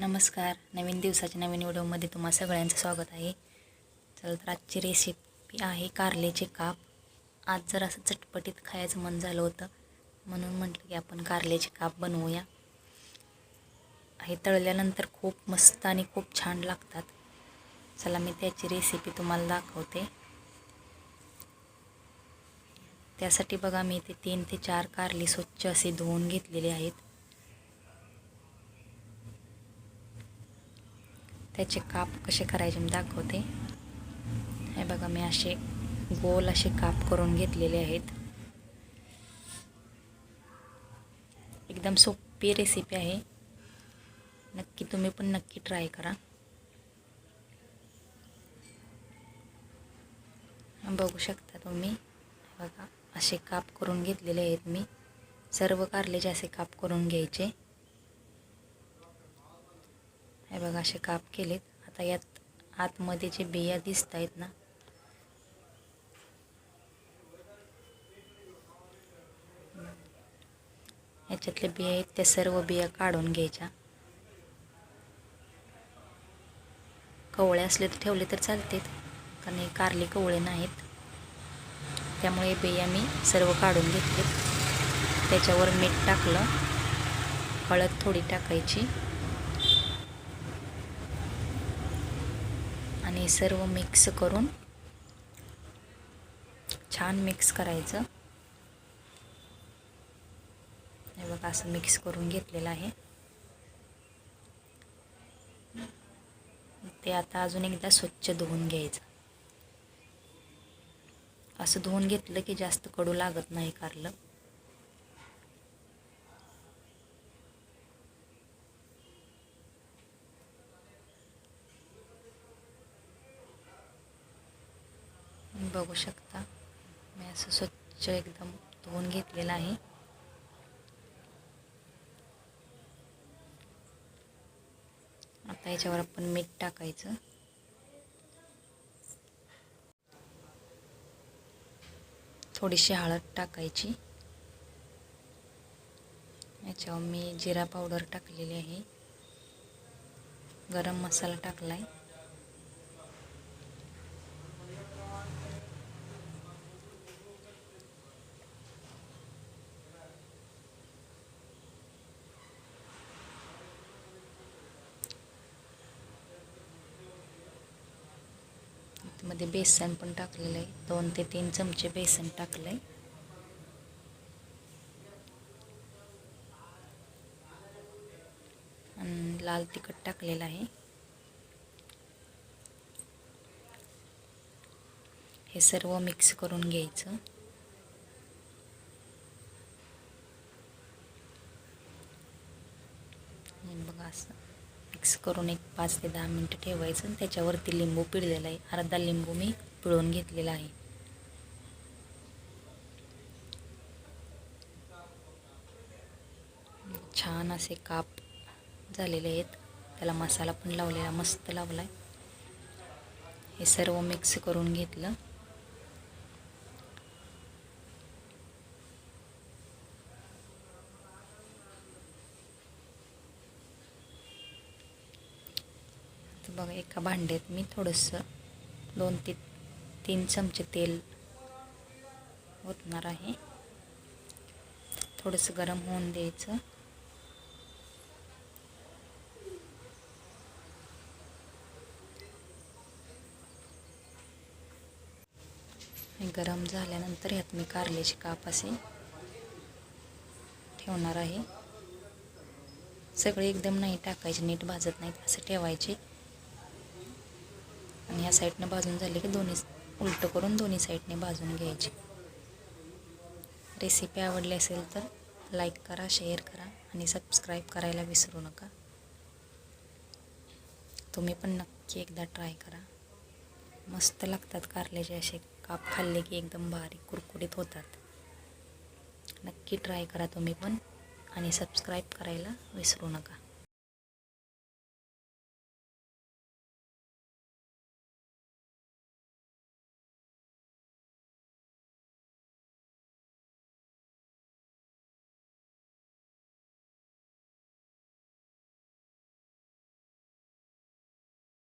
नमस्कार. नवीन दिवसाच्या नवीन व्हिडिओमध्ये तुम्हा सगळ्यांचं स्वागत आहे. चल तर आजची रेसिपी आहे कारल्याचे काप. आज जर असं चटपटीत खायचं मन झालं होतं. म्हणून म्हटलं की आपण कारल्याचे काप बनवूया. हे तळल्यानंतर खूप मस्त आणि खूप छान लागतात. चला मी त्याची रेसिपी तुम्हाला दाखवते. त्यासाठी बघा मी ते तीन ते चार कारली स्वच्छ असे धुवून घेतलेले आहेत. त्याचे काप कसे करायचे मी दाखवते. हे बघा मी असे गोल असे काप करून घेतलेले आहेत. एकदम सोपी रेसिपी आहे. नक्की तुम्ही पण नक्की ट्राय करा. बघू शकता तुम्ही. बघा असे काप करून घेतलेले आहेत मी. सर्व कारल्याचे असे काप करून घ्यायचे. हे बघा असे काप केलेत. आता यात आतमध्ये जे बिया दिसत आहेत ना याच्यातले बिया आहेत त्या सर्व बिया काढून घ्यायच्या. कवळे असले तर ठेवले तर चालतात कारण हे कारले कवळे नाहीत. त्यामुळे बिया मी सर्व काढून घेतले त्याच्यावर मीठ टाकलं हळद थोडी टाकायची. आणि सर्व मिक्स करून छान मिक्स करायचं. हे बघा असं मिक्स करून घेतलेलं आहे. ते आता अजून एकदा स्वच्छ धुवून घ्यायचं. असं धुवून घेतलं की जास्त कडू लागत नाही कारलं. बघू शकता. मी असं स्वच्छ एकदम धुवून घेतलेलं आहे. आता याच्यावर आपण मीठ टाकायचं. थोडीशी हळद टाकायची. याच्यावर मी जिरा पावडर टाकलेली आहे. गरम मसाला टाकला आहे मध्ये बेसन पण टाकलेलं आहे दोन ते तीन चमचे बेसन टाकलं आहे आणि लाल तिखट टाकलेलं आहे. हे सर्व मिक्स करून घ्यायचं. बघा असं. मिक्स करून एक पाच ते दहा मिनटं ठेवायचं आणि त्याच्यावरती लिंबू पिळलेला आहे. अर्धा लिंबू मी पिळून घेतलेला आहे. छान असे काप झालेले आहेत. त्याला मसाला पण लावलेला मस्त लावला आहे हे सर्व मिक्स करून घेतलं. तर बघा एका भांड्यात मी थोडंसं दोन ते तीन चमचे तेल ओतणार आहे. थोडंसं गरम होऊन द्यायचं. गरम झाल्यानंतर ह्यात मी कारल्याचे काप असे ठेवणार आहे. सगळे एकदम नाही टाकायचे नीट भाजत नाहीत असं ठेवायचे. आणि ह्या साईडनं भाजून झाले की दोन्ही उलटं करून दोन्ही साईडने भाजून घ्यायची. रेसिपी आवडली असेल तर लाईक करा शेअर करा आणि सबस्क्राईब करायला विसरू नका. तुम्ही पण नक्की एकदा ट्राय करा. मस्त लागतात कारल्याचे असे काप खाल्ले की एकदम बारीक कुरकुरीत होतात. नक्की ट्राय करा तुम्ही पण आणि सबस्क्राईब करायला विसरू नका.